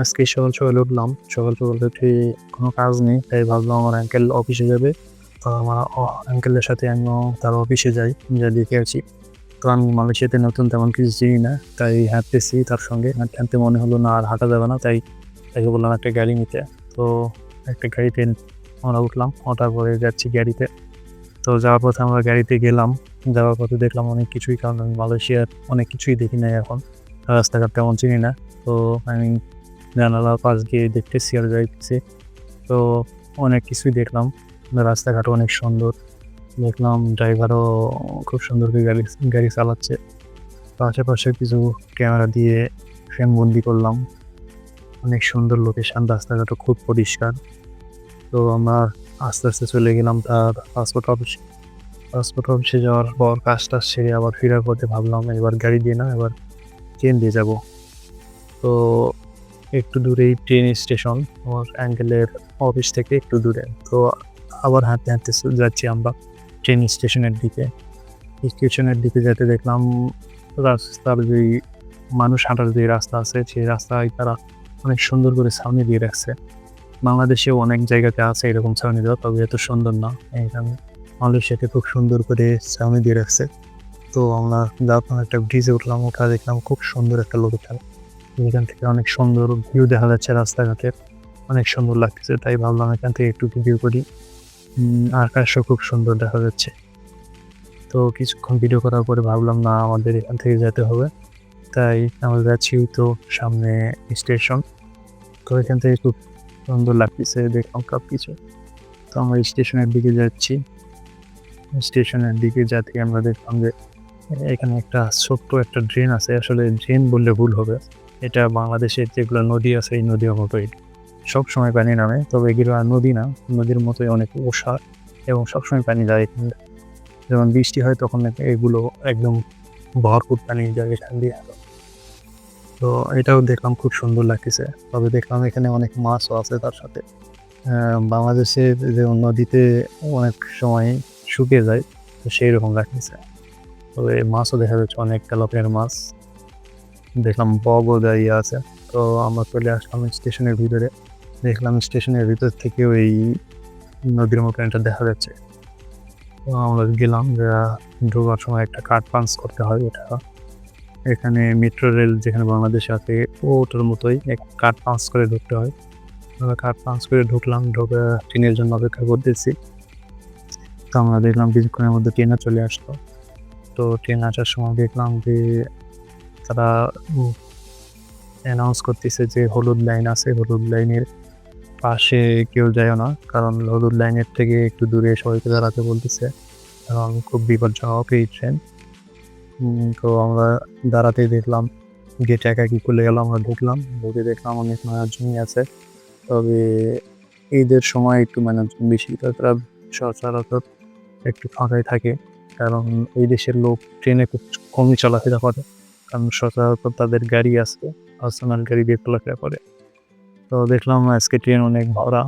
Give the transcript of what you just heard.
আজকে সকাল সকালে উঠলাম, সকাল সকালে উঠে কোনো কাজ নেই, তাই ভাবলাম আমার আঙ্কেল অফিসে যাবে। তো আমার আঙ্কেলের সাথে আমিও তার অফিসে যাই, যা দেখে আছি তো আমি মালয়েশিয়াতে নতুন তেমন কিছু চিনি না, তাই হাঁটতেছি তার সঙ্গে। হাঁটতে হাঁটতে মনে হলো না আর হাঁটা যাবে না, তাই তাকে বললাম একটা গাড়ি নিতে। তো একটা গাড়িতে আমরা উঠলাম, ওঠার পরে যাচ্ছি গাড়িতে। তো যাওয়ার পথে আমরা গাড়িতে গেলাম, যাওয়ার পথে দেখলাম অনেক কিছুই, কারণ আমি মালয়েশিয়ার অনেক কিছুই দেখি নাই এখন। রাস্তাঘাট তেমন চিনি না, তো আমি জানালার পাশ দিয়ে দেখতেছি আর যাইতেছি তো অনেক কিছুই দেখলাম। রাস্তাঘাট অনেক সুন্দর। দেখলাম ড্রাইভারও খুব সুন্দর করে গাড়ি গাড়ি চালাচ্ছে। তো আশেপাশে কিছু ক্যামেরা দিয়ে ফ্রেম বন্দি করলাম। অনেক সুন্দর লোকেশান রাস্তাঘাটও খুব পরিষ্কার। তো আমরা আস্তে আস্তে চলে গেলাম তার পাসপোর্ট অফিসে পাসপোর্ট অফিসে যাওয়ার পর কাজটা সেরে আবার ফেরার পথে ভাবলাম, এবার গাড়ি দিয়ে না, এবার ট্রেন দিয়ে যাব। তো একটু দূরেই ট্রেন স্টেশন আমার অ্যাঙ্গেলের অফিস থেকে একটু দূরে। তো আবার হাঁটতে হাঁটতে যাচ্ছি আমরা ট্রেন স্টেশনের দিকে। স্টেশনের দিকে যেতে দেখলাম রাস্তার যে মানুষ হাঁটার যে রাস্তা আছে, সেই রাস্তায় তারা অনেক সুন্দর করে ছাউনি দিয়ে রাখছে। বাংলাদেশেও অনেক জায়গাতে আছে এরকম ছাউনি দেওয়া, তবে এত সুন্দর না। এখানে মালয়েশিয়াতে খুব সুন্দর করে ছাউনি দিয়ে রাখছে। তো আমরা যখন একটা ব্রিজে উঠলাম, ওটা দেখলাম খুব সুন্দর একটা লোকেশন এখান থেকে অনেক সুন্দর ভিউ দেখা যাচ্ছে রাস্তাঘাটের অনেক সুন্দর লাগতেছে, তাই ভাবলাম এখান থেকে একটু ভিডিও করি। আকাশও খুব সুন্দর দেখা যাচ্ছে। তো কিছুক্ষণ ভিডিও করার পরে ভাবলাম, না, আমাদের এখান থেকে যেতে হবে। তাই আমরা যাচ্ছি তো সামনে স্টেশন তো এখান থেকে খুব সুন্দর লাগতেছে, দেখলাম সব কিছু তো আমরা স্টেশনের দিকে যাচ্ছি। স্টেশনের দিকে যাতে আমরা দেখলাম যে, এখানে একটা ছোট্ট একটা ড্রেন আছে। আসলে ড্রেন বললে ভুল হবে। এটা বাংলাদেশের যেগুলো নদী আছে, এই নদীর মতোই সব সময় পানি নামে, তবে এগুলো আর নদী না, নদীর মতোই অনেক ওষা এবং সবসময় পানি যায় এখানে যেমন বৃষ্টি হয় তখন এগুলো একদম ভরপুর পানি যায় এখান দিয়ে। তো এটাও দেখলাম খুব সুন্দর লাগতেছে। তবে দেখলাম এখানে অনেক মাছও আছে তার সাথে। বাংলাদেশে যে নদীতে অনেক সময় শুকিয়ে যায়, তো সেই রকম লাগতেছে। তবে মাছও দেখা যাচ্ছে অনেক তেলাপিয়ার মাছ। দেখলাম বগও দাঁড়িয়ে আছে। তো আমরা চলে আসলাম স্টেশনের ভিতরে। দেখলাম স্টেশনের ভিতর থেকে ওই নদীর মতো এটা দেখা যাচ্ছে। তো আমরা গেলাম ঢোকার সময় একটা কার্ড পাঞ্চ করতে হয় এটা এখানে মেট্রো রেল যেখানে বাংলাদেশে আছে, ওটার মতোই এক কার্ড পাঞ্চ করে ঢুকতে হয়। আমরা কার্ড পাঞ্চ করে ঢুকলাম, ঢোকে ট্রেনের জন্য অপেক্ষা করতেছি। তো আমরা দেখলাম কিছুক্ষণের মধ্যে ট্রেনে চলে আসলো। তো ট্রেন আসার সময় দেখলাম যে তারা অ্যানাউন্স করতেছে যে হলুদ লাইন আছে, হলুদ লাইনের পাশে কেউ যায় না, কারণ হলুদ লাইনের থেকে একটু দূরে সবাইকে দাঁড়াতে বলতেছে কারণ খুব বিপজ্জনক এই ট্রেন তো আমরা দাঁড়াতেই দেখলাম গেটে একা কি খুলে গেল, আমরা ঢুকলাম, ঢুকে দেখলাম অনেক মানুষজনই আছে। তবে ঈদের সময় একটু মানুষজন বেশি তারা সচরাচর একটু ফাঁকাই থাকে, কারণ এই দেশের লোক ট্রেনে খুব কমই চলাফেরা করে। কারণ সচরাচর তাদের গাড়ি আছে, পার্সোনাল গাড়ি দিয়ে চলাফেরা করে। তো দেখলাম আজকে ট্রেন অনেক ভরা